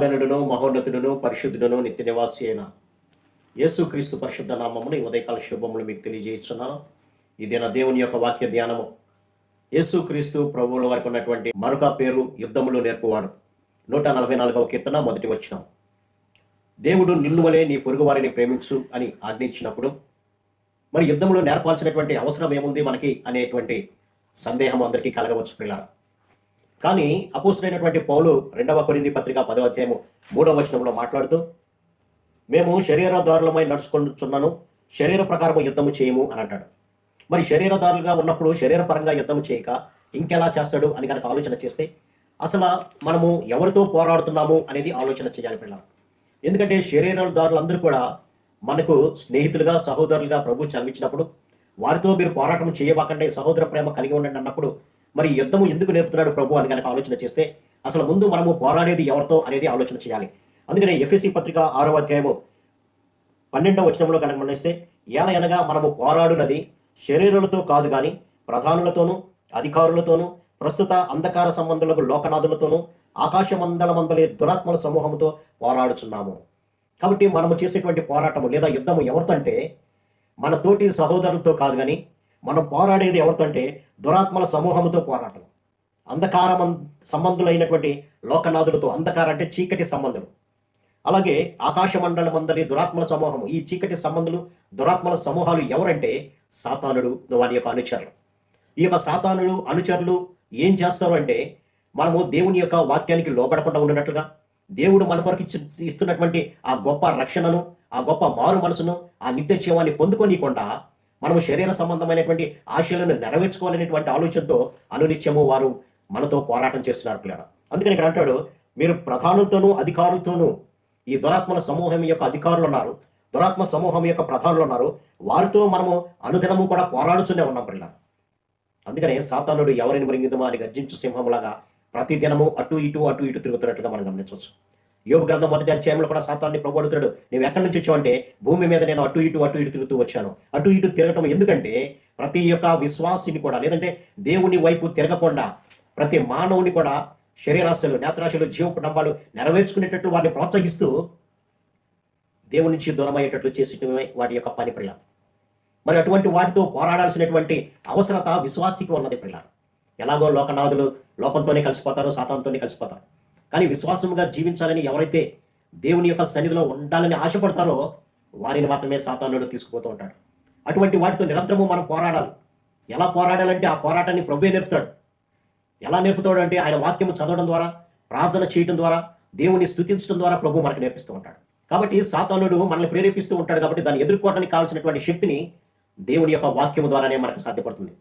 మహాగణుడును మహోన్నతుడును పరిశుద్ధుడును నిత్య నివాసి అయిన యేసుక్రీస్తు పరిశుద్ధ నామమును ఈ ఉదయకాల శుభములు మీకు తెలియజేస్తున్నాను ఇది నా దేవుని యొక్క వాక్య ధ్యానము యేసుక్రీస్తు ప్రభువుల వరకు ఉన్నటువంటి మరొక పేరు యుద్ధములు నేర్పువాడు. నూట నలభై నాలుగవ కీర్తన మొదటి వచ్చిన దేవుడు నిల్లువలే నీ పొరుగు వారిని ప్రేమించు అని ఆజ్ఞించినప్పుడు మరి యుద్ధములు నేర్పాల్సినటువంటి అవసరం ఏముంది? మనకి అనేటువంటి సందేహం అందరికీ కలగవచ్చు పిల్లలు కానీ అపోసులైనటువంటి పౌలు రెండవ కొరింది పత్రిక పదవ అధ్యాయము మూడవ వచనంలో మాట్లాడుతూ మేము శరీరదారులమై నడుచుకుంటున్నాను శరీర ప్రకారము యుద్ధము చేయము అని అంటాడు. మరి శరీరదారులుగా ఉన్నప్పుడు శరీరపరంగా యుద్ధము చేయక ఇంకెలా చేస్తాడు అని కనుక ఆలోచన చేస్తే అసలు మనము ఎవరితో పోరాడుతున్నాము అనేది ఆలోచన చేయాలి పిల్లలు. ఎందుకంటే శరీరదారులందరూ కూడా మనకు స్నేహితులుగా సహోదరులుగా ప్రభు చదివించినప్పుడు వారితో మీరు పోరాటం చేయబాకండి సహోదర ప్రేమ కలిగి ఉండండి అన్నప్పుడు మరి యుద్ధము ఎందుకు నేర్పుతున్నాడు ప్రభు అని కనుక ఆలోచన చేస్తే అసలు ముందు మనము పోరాడేది ఎవరితో అనేది ఆలోచన చేయాలి. అందుకనే ఎఫ్ఎస్సి పత్రిక ఆరో అధ్యాయము పన్నెండవ వచనంలో కనుక గమనిస్తే ఏలయనగా మనము పోరాడునది శరీరులతో కాదు కానీ ప్రధానులతోనూ అధికారులతోనూ ప్రస్తుత అంధకార సంబంధులకు లోకనాథులతోనూ ఆకాశ మండలమందలి దురాత్మల సమూహంతో పోరాడుచున్నాము. కాబట్టి మనము చేసేటువంటి పోరాటము లేదా యుద్ధము ఎవరితో అంటే మన తోటి సహోదరులతో కాదు కానీ మనం పోరాడేది ఎవరితో అంటే దురాత్మల సమూహంతో పోరాటం అంధకార సంబంధులైనటువంటి లోకనాథులతో అంధకార అంటే చీకటి సంబంధులు. అలాగే ఆకాశ మండలం అందరి దురాత్మల సమూహం ఈ చీకటి సంబంధులు దురాత్మల సమూహాలు ఎవరంటే సాతానుడు వారి యొక్క అనుచరులు. ఈ యొక్క సాతానుడు అనుచరులు ఏం చేస్తారు అంటే మనము దేవుని యొక్క వాక్యానికి లోపడకుండా ఉండినట్లుగా దేవుడు మన కొరకు ఇచ్చి ఇస్తున్నటువంటి ఆ గొప్ప రక్షణను ఆ గొప్ప మారు మనసును ఆ నిత్య జీవాన్ని పొందుకోనికుండా మనము శరీర సంబంధమైనటువంటి ఆశలను నెరవేర్చుకోవాలనేటువంటి ఆలోచనతో అనునిత్యము వారు మనతో పోరాటం చేస్తున్నారు పిల్లలు అందుకని ఇక్కడ అంటాడు మీరు ప్రధానులతోనూ అధికారులతోనూ ఈ దురాత్మల సమూహం యొక్క అధికారులు ఉన్నారు దురాత్మ సమూహం యొక్క ప్రధానులు ఉన్నారు వారితో మనము అనుదినము కూడా పోరాడుతూనే ఉన్నాం పిల్లలు అందుకనే సాతానుడు ఎవరిని మృంగిదమో అని గర్జించు సింహంలాగా ప్రతి దినము అటు ఇటు అటు ఇటు తిరుగుతున్నట్టుగా మనం గమనించవచ్చు. యోగ గ్రంథం మొదటి అధ్యాయంలో కూడా సాతాన్ని ప్రభుడుతున్నాడు నువ్వు ఎక్కడి నుంచి వచ్చావు అంటే భూమి మీద నేను అటు ఇటు అటు ఇటు తిరుగుతూ వచ్చాను. అటు ఇటు తిరగటం ఎందుకంటే ప్రతి యొక్క విశ్వాసిని కూడా లేదంటే దేవుని వైపు తిరగకుండా ప్రతి మానవుని కూడా శరీరాశలు నేత్రాశలు జీవ కుటుంబాలు నెరవేర్చుకునేటట్లు వారిని ప్రోత్సహిస్తూ దేవుని నుంచి దూరమయ్యేటట్లు చేసేటమే వాటి యొక్క పని పిల్ల మరి అటువంటి వాటితో పోరాడాల్సినటువంటి అవసరత విశ్వాసికి ఉన్నది పిల్ల ఎలాగో లోకనాథులు లోకంతోనే కలిసిపోతారు సాతాంతోనే కలిసిపోతారు. కానీ విశ్వాసముగా జీవించాలని ఎవరైతే దేవుని యొక్క సన్నిధిలో ఉండాలని ఆశపడతారో వారిని మాత్రమే సాతానుడు తీసుకుపోతూ ఉంటాడు. అటువంటి వాటితో నిరంతరము మనం పోరాడాలి. ఎలా పోరాడాలంటే ఆ పోరాటాన్ని ప్రభువే నేర్పుతాడు. ఎలా నేర్పుతాడు అంటే ఆయన వాక్యము చదవడం ద్వారా ప్రార్థన చేయడం ద్వారా దేవుని స్థుతించడం ద్వారా ప్రభు మనకు నేర్పిస్తూ ఉంటాడు. కాబట్టి సాతానుడు మనల్ని ప్రేరేపిస్తూ ఉంటాడు కాబట్టి దాన్ని ఎదుర్కోవడానికి కావాల్సినటువంటి శక్తిని దేవుని యొక్క వాక్యము ద్వారానే మనకు సాధ్యపడుతుంది.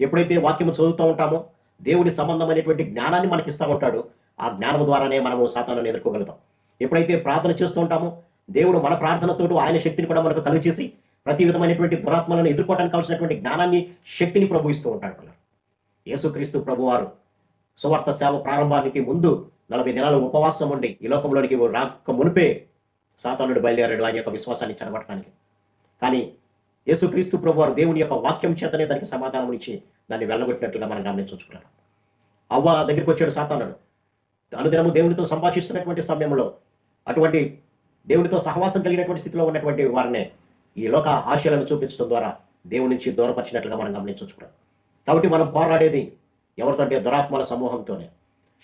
ఎప్పుడైతే వాక్యము చదువుతూ ఉంటామో దేవుని సంబంధమైనటువంటి జ్ఞానాన్ని మనకి ఇస్తూ ఉంటాడు ఆ జ్ఞానము ద్వారానే మనము సాతాను ఎదుర్కోగలుగుతాం. ఎప్పుడైతే ప్రార్థన చేస్తూ ఉంటామో దేవుడు మన ప్రార్థనతో ఆయన శక్తిని కూడా మనకు కలుగు చేసి ప్రతి విధమైనటువంటి దురాత్మలను ఎదుర్కోవడానికి కావాల్సినటువంటి జ్ఞానాన్ని శక్తిని ప్రభుస్తూ ఉంటాడు పిల్లలు. యేసుక్రీస్తు ప్రభువారు సువార్త సేవ ప్రారంభానికి ముందు నలభై దినాలు ఉపవాసం ఉండి ఈ లోకంలోనికి రాక మునిపే సాతానుడు బయలుదేరాడు ఆయన యొక్క విశ్వాసాన్ని చెడగొట్టడానికి కానీ యేసుక్రీస్తు ప్రభు వారు దేవుని యొక్క వాక్యం చేతనే దానికి సమాధానం ఇచ్చి దాన్ని వెళ్ళగొట్టినట్లుగా మనం గమనించుకున్నాం అవ్వ దగ్గరికి వచ్చాడు సాతానుడు. అనుదినము దేవునితో సంభాషిస్తున్నటువంటి సమయంలో అటువంటి దేవునితో సహవాసం కలిగినటువంటి స్థితిలో ఉన్నటువంటి వారినే ఈ లోక ఆశయాలను చూపించడం ద్వారా దేవుని నుంచి దూరపరిచినట్లుగా మనం గమనించుకున్నాం కాబట్టి మనం పోరాడేది ఎవరితో అంటే దురాత్మల సమూహంతోనే.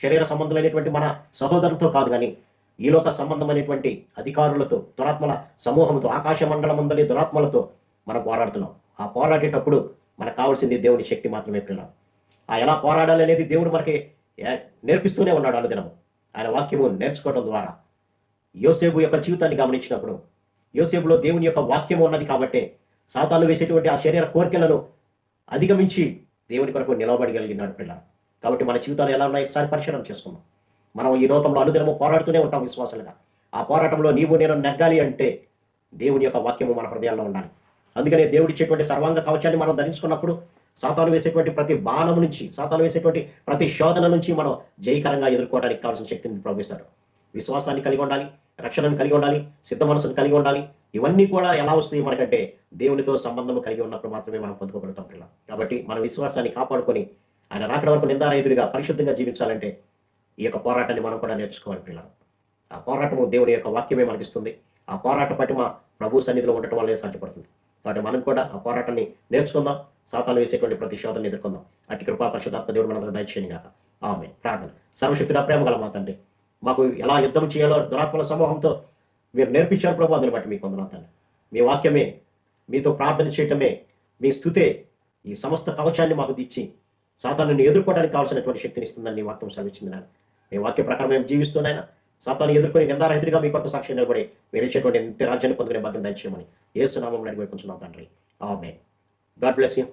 శరీర సంబంధమైనటువంటి మన సహోదరులతో కాదు కానీ ఈ లోక సంబంధమైనటువంటి అధికారులతో దురాత్మల సమూహంతో ఆకాశ మండలం ఉందని దురాత్మలతో మనం పోరాడుతున్నాం. ఆ పోరాడేటప్పుడు మనకు కావాల్సింది దేవుని శక్తి మాత్రమే పిల్లలు ఆ ఎలా పోరాడాలి అనేది దేవుడు మనకి నేర్పిస్తూనే ఉన్నాడు అనుదినము. ఆయన వాక్యము నేర్చుకోవడం ద్వారా. యోసేపు యొక్క జీవితాన్ని గమనించినప్పుడు యోసేపులో దేవుని యొక్క వాక్యము ఉన్నది కాబట్టి సాతాను వేసేటువంటి ఆ శరీర కోరికలను అధిగమించి దేవుని కొరకు నిలవబడగలిగినాడు పిల్ల కాబట్టి మన జీవితాలు ఎలా ఉన్నాయో ఒకసారి పరిశీలన చేసుకుందాం. మనం ఈ లోకంలో అనుదినము పోరాడుతూనే ఉంటాం విశ్వాసాలుగా. ఆ పోరాటంలో నీవు నేను నెగ్గాలి అంటే దేవుని యొక్క వాక్యము మన హృదయాల్లో ఉండాలి. అందుకనే దేవుడిచ్చేటువంటి సర్వాంగ కవచాన్ని మనం ధరించుకున్నప్పుడు సాతాను వేసేటువంటి ప్రతి బాణం నుంచి సాతాను వేసేటువంటి ప్రతి శోధన నుంచి మనం జయకరంగా ఎదుర్కోవడానికి కావాల్సిన శక్తిని ప్రవేశిస్తారు విశ్వాసాన్ని కలిగి ఉండాలి రక్షణను కలిగి ఉండాలి సిద్ధ మనసును కలిగి ఉండాలి. ఇవన్నీ కూడా ఎలా వస్తాయి మనకంటే దేవునితో సంబంధం కలిగి ఉన్నప్పుడు మాత్రమే మనం పొందుకోగలుగుతాం పిల్ల కాబట్టి మన విశ్వాసాన్ని కాపాడుకొని ఆయన రాకడ వరకు నిందారహితుడిగా పరిశుద్ధంగా జీవించాలంటే ఈ యొక్క పోరాటాన్ని మనం కూడా నేర్చుకోవాలి పిల్లలు. ఆ పోరాటము దేవుని యొక్క వాక్యమే మనకిస్తుంది. ఆ పోరాట పటిమ ప్రభు సన్నిధిలో ఉండటం వల్లే సాధ్యపడుతుంది. కాబట్టి మనం కూడా ఆ పోరాటాన్ని నేర్చుకుందాం. సాతాలు వేసేటువంటి ప్రతి శోధనని ఎదుర్కొందాం. అట్టి కృపా పరిశుధాత్మ దేవుడు మనందరూ దయచేయని కాక ఆమె ప్రార్థన. సర్వశక్తిన ప్రేమ గల మా తండ్రి మాకు ఎలా యుద్ధం చేయాలో దురాత్మల సమూహంతో మీరు నేర్పించారు ప్రభు అందుని బట్టి మీకు వందనాలు తండ్రి. మీ వాక్యమే మీతో ప్రార్థన చేయటమే మీ స్థుతే ఈ సమస్త కవచాన్ని మాకు తెచ్చి సాతాను ఎదుర్కోవడానికి కావాల్సినటువంటి శక్తిని ఇస్తుందని నీ వాక్యం సెలవిచ్చింది నాయన. మీ వాక్య ప్రకారం మేము జీవిస్తున్నాయినా. సాతాన్ని ఎదుర్కొని నిందారహితుడిగా మీ కొత్త సాక్షి నిలబడి వేరేటువంటి నిత్య రాజ్యాన్ని పొందుకునే భాగ్యం దయచేయమని ఏసునామం అడిగి కొంచున్నాం తండ్రి. ఆమె గాడ్ బ్లెస్ యూ.